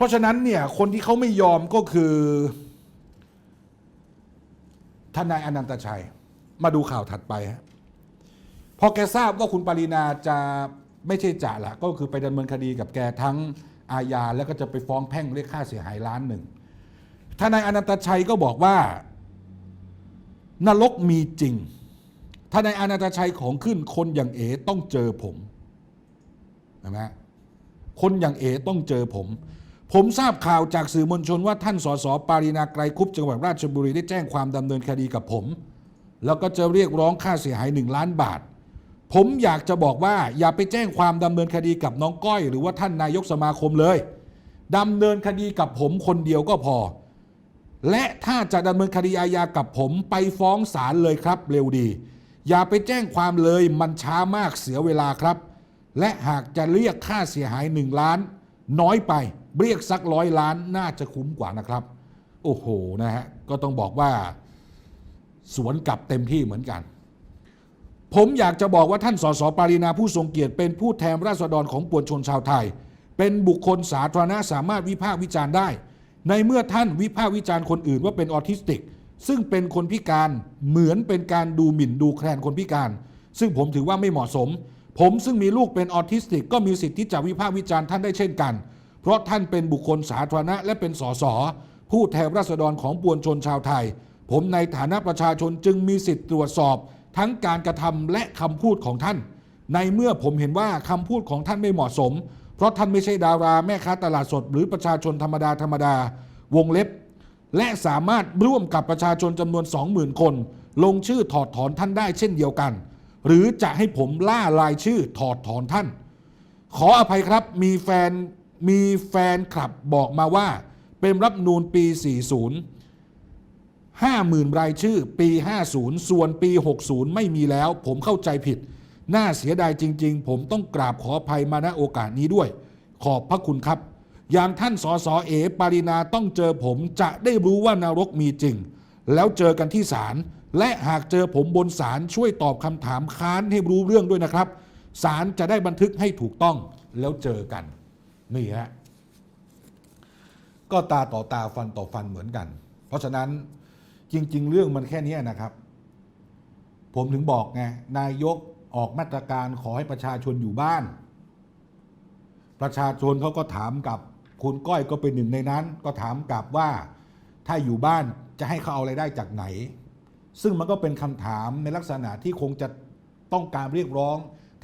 เพราะฉะนั้นเนี่ยคนที่เขาไม่ยอมก็คือทนายอนันตชัย มาดูข่าวถัดไปฮะพอแกทราบว่าคุณปรินาจะไม่ใช่จ่าละก็คือไปดำเนินคดีกับแกทั้งอาญาแล้วก็จะไปฟ้องแพ่งเรียกค่าเสียหายล้านหนึ่งทนายอนันตชัยก็บอกว่านรกมีจริงทนายอนันตชัยของขึ้นคนอย่างเอต้องเจอผมเห็นไหมฮะคนอย่างเอต้องเจอผม ผมทราบข่าวจากสื่อมวลชนว่าท่านสสปารีนาไกรคุปจังหวัดราชบุรีได้แจ้งความดำเนินคดีกับผม แล้วก็จะเรียกร้องค่าเสียหายหนึ่งล้านบาท ผมอยากจะบอกว่าอย่าไปแจ้งความดำเนินคดีกับน้องก้อย หรือว่าท่านนายกสมาคมเลยดำเนินคดีกับผมคนเดียวก็พอ และถ้าจะดำเนินคดีอาญากับผมไปฟ้องศาลเลยครับ เร็วดี อย่าไปแจ้งความเลยมันช้ามากเสียเวลาครับ และหากจะเรียกค่าเสียหายหนึ่งล้าน น้อยไป เรียกสักร้อยล้านน่าจะคุ้มกว่านะครับ โอ้โหนะฮะก็ต้องบอกว่า สวนกลับเต็มที่เหมือนกัน ผมอยากจะบอกว่าท่านสสปารีนาผู้ทรงเกียรติเป็นผู้แทนราษฎรของปวงชนชาวไทย เป็นบุคคลสาธารณะสามารถวิพากษ์วิจารณ์ได้ ในเมื่อท่านวิพากษ์วิจารณ์คนอื่นว่าเป็นออทิสติก ซึ่งเป็นคนพิการเหมือนเป็นการดูหมิ่นดูแคลนคนพิการ ซึ่งผมถือว่าไม่เหมาะสม ผมซึ่งมีลูกเป็นออทิสติก ก็มีสิทธิ์ที่จะวิพากษ์วิจารณ์ท่านได้เช่นกัน เพราะท่านเป็นบุคคลสาธารณะและเป็นสสผู้แทนราษฎรของปวงชนชาวไทย ผมในฐานะประชาชนจึงมีสิทธิ์ตรวจสอบ ทั้งการกระทำและคำพูดของท่าน ในเมื่อผมเห็นว่าคำพูดของท่านไม่เหมาะสม เพราะท่านไม่ใช่ดาราแม่ค้าตลาดสด หรือประชาชนธรรมดาธรรมดาวงเล็บ และสามารถร่วมกับประชาชนจำนวน 20,000 คน ลงชื่อถอดถอนท่านได้เช่นเดียวกัน หรือจะให้ผมล่ารายชื่อถอดถอนท่าน ขออภัยครับมีแฟน มีแฟนคลับบอกมาว่า เป็นรัฐธรรมนูนปี 40 50,000 รายชื่อปี 50 ส่วนปี 60 ไม่มีแล้ว ผมเข้าใจผิด น่าเสียดายจริง ๆ ผมต้องกราบขออภัยมาณโอกาสนี้ด้วย ขอบพระคุณครับ อย่างท่านสอสอเอ ปารินาต้องเจอผมจะได้รู้ว่านรกมีจริง แล้วเจอกันที่ศาลและหากเจอผมบนศาลช่วยตอบคำถามค้านให้รู้เรื่องด้วยนะครับศาลจะได้บันทึกให้ถูกต้องแล้วเจอกัน นี่ฮะก็ตาต่อตาฟันต่อฟันเหมือนกัน เพราะฉะนั้นจริง ๆ เรื่องมันแค่นี้นะครับ ผมถึงบอกไงนายกออกมาตรการขอให้ประชาชนอยู่บ้าน ประชาชนเขาก็ถามกับคุณก้อยก็เป็นหนึ่งในนั้น ก็ถามกลับว่าถ้าอยู่บ้านจะให้เขาเอาอะไรได้จากไหน ซึ่งมันก็เป็นคำถามในลักษณะที่คงจะต้องการเรียกร้อง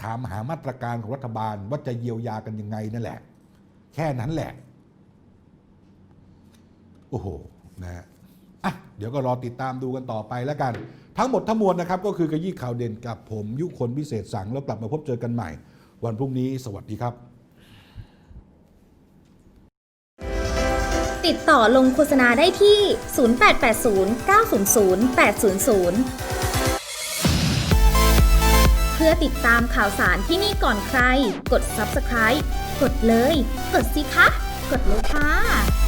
ถามหามาตรการของรัฐบาลว่าจะเยียวยากันยังไงนั่นแหละ แค่นั้นแหละ โอ้โหนะฮะอะเดี๋ยวก็รอติดตามดูกันต่อไปแล้วกัน ทั้งหมดทั้งมวลนะครับ ก็คือกระยี่ข่าวเด่นกับผมยุคนพิเศษสังแล้วกลับมาพบเจอกันใหม่ วันพรุ่งนี้สวัสดีครับ ติดต่อลงโฆษณาได้ที่ 0880 900 800เพื่อติดตามข่าวสารที่นี่ก่อนใคร กด subscribe กดเลย กดสิคะ กดเลยค่ะ